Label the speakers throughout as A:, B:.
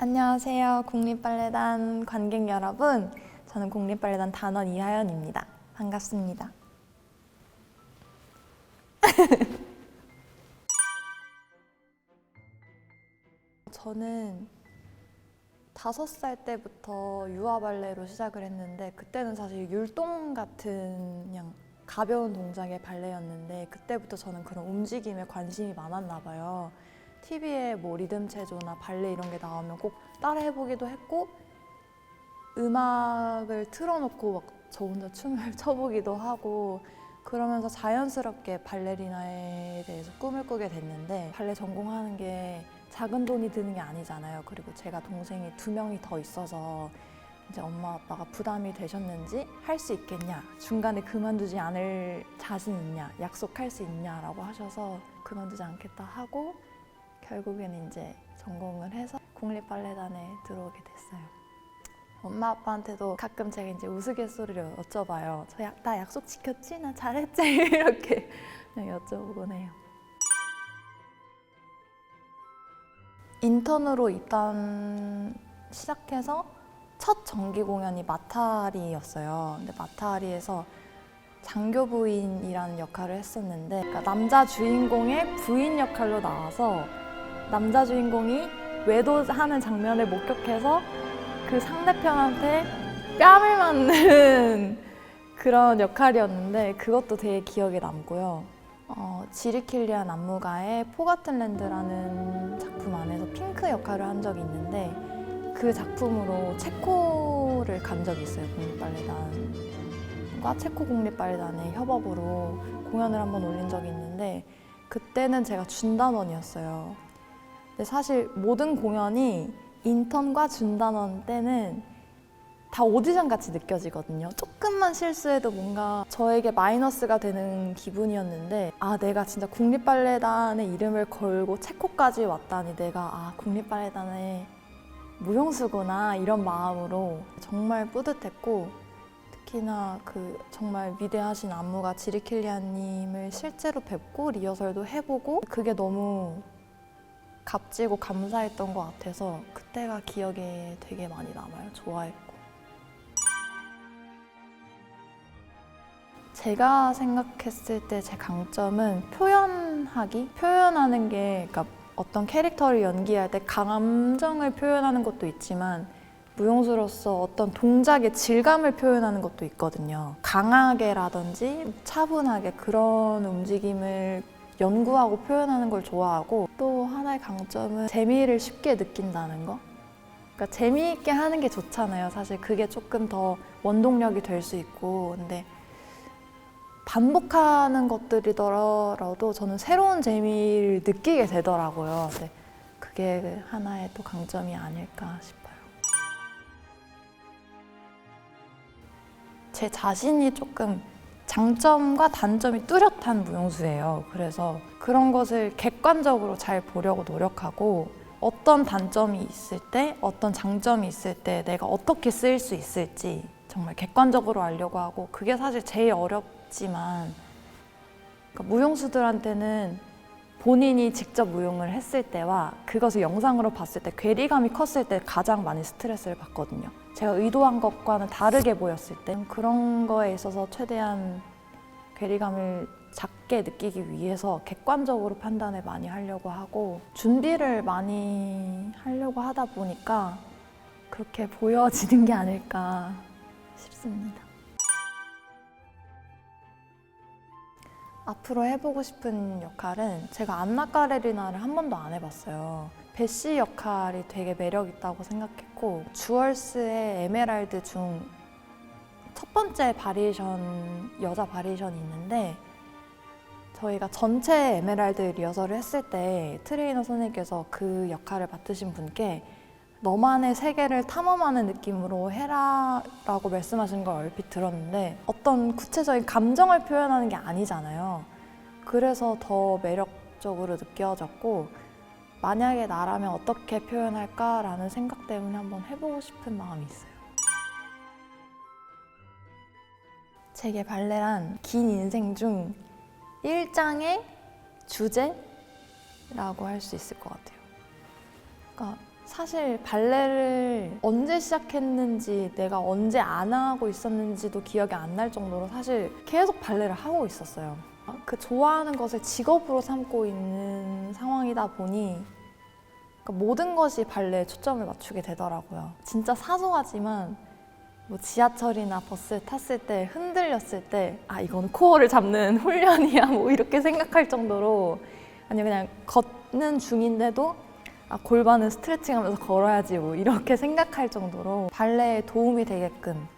A: 안녕하세요. 국립발레단 관객 여러분. 저는 국립발레단 단원 이하연입니다. 반갑습니다. 저는 다섯 살 때부터 유아 발레로 시작을 했는데 그때는 사실 율동 같은 그냥 가벼운 동작의 발레였는데 그때부터 저는 그런 움직임에 관심이 많았나 봐요. TV에 뭐 리듬 체조나 발레 이런 게 나오면 꼭 따라 해보기도 했고 음악을 틀어놓고 막 저 혼자 춤을 춰보기도 하고 그러면서 자연스럽게 발레리나에 대해서 꿈을 꾸게 됐는데 발레 전공하는 게 작은 돈이 드는 게 아니잖아요. 그리고 제가 동생이 두 명이 더 있어서 이제 엄마 아빠가 부담이 되셨는지 할 수 있겠냐 중간에 그만두지 않을 자신 있냐 약속할 수 있냐라고 하셔서 그만두지 않겠다 하고 결국에는 이제 전공을 해서 국립발레단에 들어오게 됐어요. 엄마 아빠한테도 가끔 제가 이제 우스갯소리로 여쭤봐요. 저 약, 나 약속 지켰지? 나 잘했지? 이렇게 여쭤보곤 해요. 인턴으로 입단 시작해서 첫 정기 공연이 마타리였어요. 근데 마타리에서 장교 부인이라는 역할을 했었는데 그러니까 남자 주인공의 부인 역할로 나와서 남자 주인공이 외도하는 장면을 목격해서 그 상대편한테 뺨을 맞는 그런 역할이었는데 그것도 되게 기억에 남고요. 어, 지리킬리안 안무가의 포가틀랜드라는 작품 안에서 핑크 역할을 한 적이 있는데 그 작품으로 체코를 간 적이 있어요. 국립발레단과 체코 국립발레단의 협업으로 공연을 한번 올린 적이 있는데 그때는 제가 준단원이었어요. 근데 사실 모든 공연이 인턴과 준단원 때는 다 오디션 같이 느껴지거든요. 조금만 실수해도 뭔가 저에게 마이너스가 되는 기분이었는데 아 내가 진짜 국립발레단의 이름을 걸고 체코까지 왔다니 내가 아 국립발레단의 무용수구나 이런 마음으로 정말 뿌듯했고 특히나 그 정말 위대하신 안무가 지리킬리안님을 실제로 뵙고 리허설도 해보고 그게 너무 값지고 감사했던 것 같아서 그때가 기억에 되게 많이 남아요. 좋아했고. 제가 생각했을 때 제 강점은 표현하기? 표현하는 게 그러니까 어떤 캐릭터를 연기할 때 감정을 표현하는 것도 있지만 무용수로서 어떤 동작의 질감을 표현하는 것도 있거든요. 강하게라든지 차분하게 그런 움직임을 연구하고 표현하는 걸 좋아하고 또 하나의 강점은 재미를 쉽게 느낀다는 거. 그러니까 재미있게 하는 게 좋잖아요. 사실 그게 조금 더 원동력이 될 수 있고 근데 반복하는 것들이더라도 저는 새로운 재미를 느끼게 되더라고요. 근데 그게 하나의 또 강점이 아닐까 싶어요. 제 자신이 조금 장점과 단점이 뚜렷한 무용수예요. 그래서 그런 것을 객관적으로 잘 보려고 노력하고 어떤 단점이 있을 때, 어떤 장점이 있을 때 내가 어떻게 쓰일 수 있을지 정말 객관적으로 알려고 하고 그게 사실 제일 어렵지만 그러니까 무용수들한테는 본인이 직접 무용을 했을 때와 그것을 영상으로 봤을 때 괴리감이 컸을 때 가장 많이 스트레스를 받거든요. 제가 의도한 것과는 다르게 보였을 때 그런 거에 있어서 최대한 괴리감을 작게 느끼기 위해서 객관적으로 판단을 많이 하려고 하고 준비를 많이 하려고 하다 보니까 그렇게 보여지는 게 아닐까 싶습니다. 앞으로 해보고 싶은 역할은 제가 안나 까레리나를 한 번도 안 해봤어요. 베시 역할이 되게 매력 있다고 생각했고 주얼스의 에메랄드 중 첫 번째 바리에이션 여자 바리에이션이 있는데 저희가 전체 에메랄드 리허설을 했을 때 트레이너 선생님께서 그 역할을 맡으신 분께 너만의 세계를 탐험하는 느낌으로 해라 라고 말씀하신 걸 얼핏 들었는데 어떤 구체적인 감정을 표현하는 게 아니잖아요. 그래서 더 매력적으로 느껴졌고 만약에 나라면 어떻게 표현할까라는 생각 때문에 한번 해보고 싶은 마음이 있어요. 제게 발레란 긴 인생 중 일장의 주제라고 할 수 있을 것 같아요. 그러니까 사실 발레를 언제 시작했는지 내가 언제 안 하고 있었는지도 기억이 안 날 정도로 사실 계속 발레를 하고 있었어요. 그 좋아하는 것을 직업으로 삼고 있는 상황이다 보니 그러니까 모든 것이 발레에 초점을 맞추게 되더라고요. 진짜 사소하지만 뭐 지하철이나 버스에 탔을 때 흔들렸을 때 아 이건 코어를 잡는 훈련이야 뭐 이렇게 생각할 정도로 아니 그냥 걷는 중인데도 아 골반은 스트레칭하면서 걸어야지 뭐 이렇게 생각할 정도로 발레에 도움이 되게끔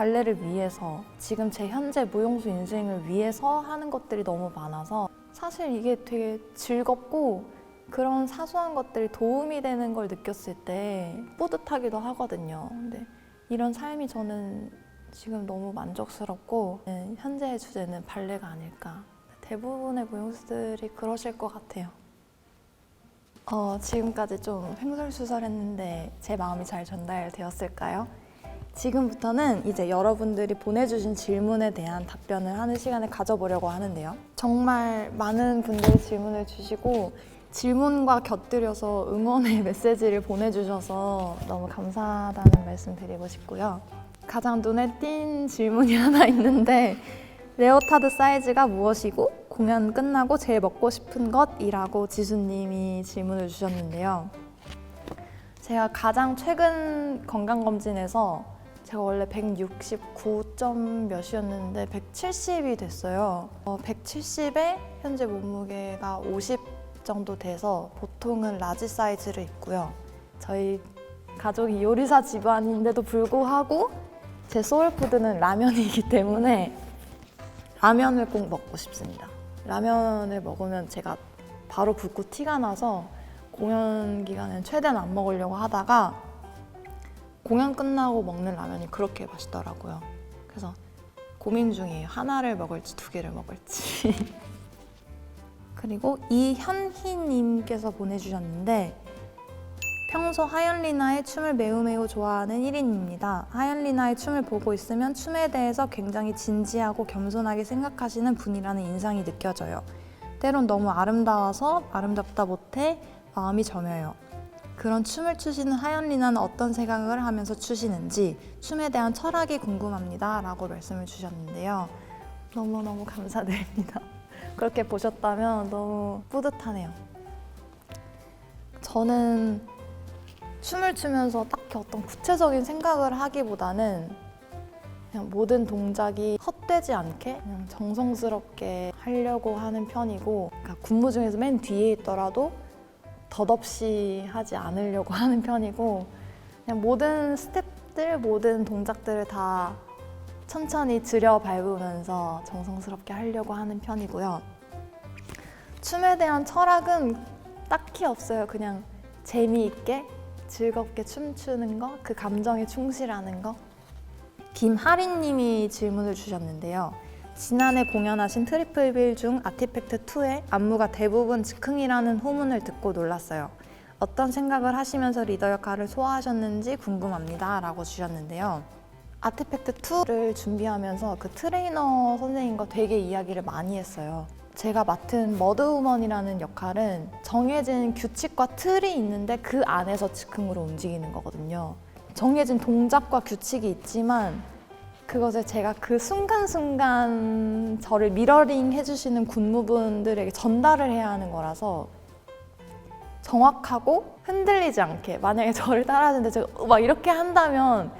A: 발레를 위해서 지금 제 현재 무용수 인생을 위해서 하는 것들이 너무 많아서 사실 이게 되게 즐겁고 그런 사소한 것들이 도움이 되는 걸 느꼈을 때 뿌듯하기도 하거든요. 근데 이런 삶이 저는 지금 너무 만족스럽고 네, 현재의 주제는 발레가 아닐까. 대부분의 무용수들이 그러실 것 같아요. 어, 지금까지 좀 횡설수설했는데 제 마음이 잘 전달되었을까요? 지금부터는 이제 여러분들이 보내주신 질문에 대한 답변을 하는 시간을 가져보려고 하는데요. 정말 많은 분들이 질문을 주시고 질문과 곁들여서 응원의 메시지를 보내주셔서 너무 감사하다는 말씀 드리고 싶고요. 가장 눈에 띈 질문이 하나 있는데 레오타드 사이즈가 무엇이고 공연 끝나고 제일 먹고 싶은 것이라고 지수님이 질문을 주셨는데요. 제가 가장 최근 건강검진에서 제가 원래 169점 몇이었는데 170이 됐어요. 어, 170에 현재 몸무게가 50 정도 돼서 보통은 라지 사이즈를 입고요. 저희 가족이 요리사 집안인데도 불구하고 제 소울푸드는 라면이기 때문에 라면을 꼭 먹고 싶습니다. 라면을 먹으면 제가 바로 붓고 티가 나서 공연 기간엔 최대한 안 먹으려고 하다가 공연 끝나고 먹는 라면이 그렇게 맛있더라고요. 그래서 고민 중이에요. 하나를 먹을지 두 개를 먹을지. 그리고 이현희님께서 보내주셨는데 평소 하연리나의 춤을 매우 매우 좋아하는 1인입니다. 하연리나의 춤을 보고 있으면 춤에 대해서 굉장히 진지하고 겸손하게 생각하시는 분이라는 인상이 느껴져요. 때론 너무 아름다워서 아름답다 못해 마음이 점여요. 그런 춤을 추시는 하연리나는 어떤 생각을 하면서 추시는지 춤에 대한 철학이 궁금합니다. 라고 말씀을 주셨는데요. 너무너무 감사드립니다. 그렇게 보셨다면 너무 뿌듯하네요. 저는 춤을 추면서 딱히 어떤 구체적인 생각을 하기보다는 그냥 모든 동작이 헛되지 않게 그냥 정성스럽게 하려고 하는 편이고 그러니까 군무 중에서 맨 뒤에 있더라도 덧없이 하지 않으려고 하는 편이고 그냥 모든 스텝들 모든 동작들을 다 천천히 들여 밟으면서 정성스럽게 하려고 하는 편이고요. 춤에 대한 철학은 딱히 없어요. 그냥 재미있게 즐겁게 춤추는 거, 그 감정에 충실하는 거. 김하린 님이 질문을 주셨는데요. 지난해 공연하신 트리플 빌 중 아티팩트 2의 안무가 대부분 즉흥이라는 호문을 듣고 놀랐어요. 어떤 생각을 하시면서 리더 역할을 소화하셨는지 궁금합니다. 라고 주셨는데요. 아티팩트 2를 준비하면서 그 트레이너 선생님과 되게 이야기를 많이 했어요. 제가 맡은 머드우먼이라는 역할은 정해진 규칙과 틀이 있는데 그 안에서 즉흥으로 움직이는 거거든요. 정해진 동작과 규칙이 있지만 그것을 제가 그 순간순간 저를 미러링 해주시는 군무분들에게 전달을 해야 하는 거라서 정확하고 흔들리지 않게 만약에 저를 따라하는데 제가 막 이렇게 한다면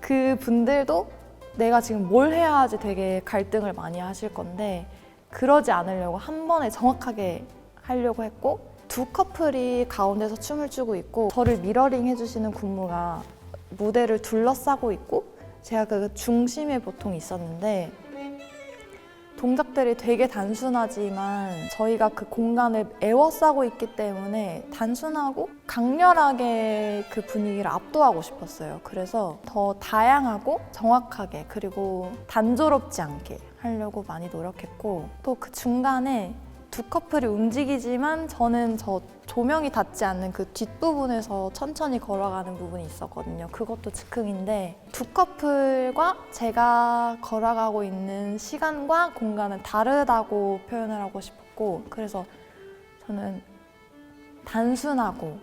A: 그 분들도 내가 지금 뭘 해야 하지 되게 갈등을 많이 하실 건데 그러지 않으려고 한 번에 정확하게 하려고 했고 두 커플이 가운데서 춤을 추고 있고 저를 미러링 해주시는 군무가 무대를 둘러싸고 있고 제가 그 중심에 보통 있었는데 동작들이 되게 단순하지만 저희가 그 공간을 에워싸고 있기 때문에 단순하고 강렬하게 그 분위기를 압도하고 싶었어요. 그래서 더 다양하고 정확하게 그리고 단조롭지 않게 하려고 많이 노력했고 또 그 중간에 두 커플이 움직이지만 저는 저 조명이 닿지 않는 그 뒷부분에서 천천히 걸어가는 부분이 있었거든요. 그것도 즉흥인데 두 커플과 제가 걸어가고 있는 시간과 공간은 다르다고 표현을 하고 싶었고 그래서 저는 단순하고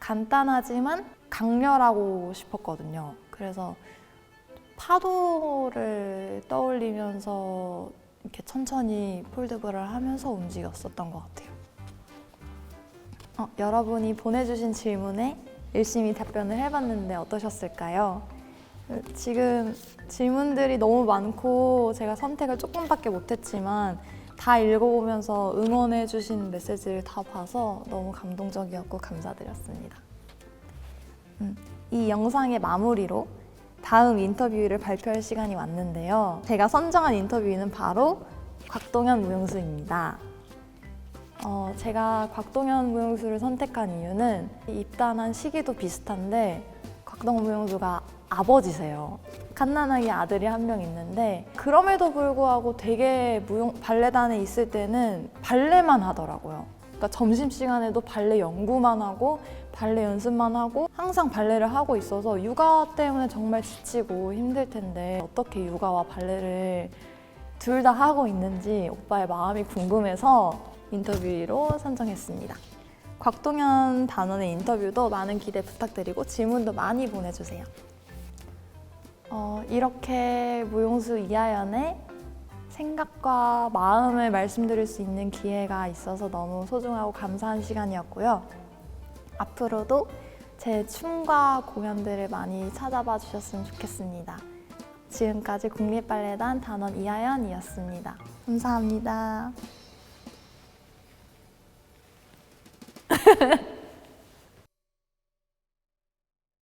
A: 간단하지만 강렬하고 싶었거든요. 그래서 파도를 떠올리면서 이렇게 천천히 폴드블을 하면서 움직였었던 것 같아요. 어, 여러분이 보내주신 질문에 열심히 답변을 해봤는데 어떠셨을까요? 지금 질문들이 너무 많고 제가 선택을 조금밖에 못했지만 다 읽어보면서 응원해주신 메시지를 다 봐서 너무 감동적이었고 감사드렸습니다. 음, 이 영상의 마무리로 다음 인터뷰를 발표할 시간이 왔는데요. 제가 선정한 인터뷰는 바로 곽동현 무용수입니다. 어, 제가 곽동현 무용수를 선택한 이유는 입단한 시기도 비슷한데 곽동현 무용수가 아버지세요. 갓난아기 아들이 한 명 있는데 그럼에도 불구하고 되게 무용 발레단에 있을 때는 발레만 하더라고요. 그러니까 점심 시간에도 발레 연구만 하고 발레 연습만 하고 항상 발레를 하고 있어서 육아 때문에 정말 지치고 힘들 텐데 어떻게 육아와 발레를 둘 다 하고 있는지 오빠의 마음이 궁금해서 인터뷰로 선정했습니다. 곽동현 단원의 인터뷰도 많은 기대 부탁드리고 질문도 많이 보내주세요. 어, 이렇게 무용수 이하연의 생각과 마음을 말씀드릴 수 있는 기회가 있어서 너무 소중하고 감사한 시간이었고요. 앞으로도 제 춤과 공연들을 많이 찾아봐 주셨으면 좋겠습니다. 지금까지 국립발레단 단원 이하연이었습니다. 감사합니다.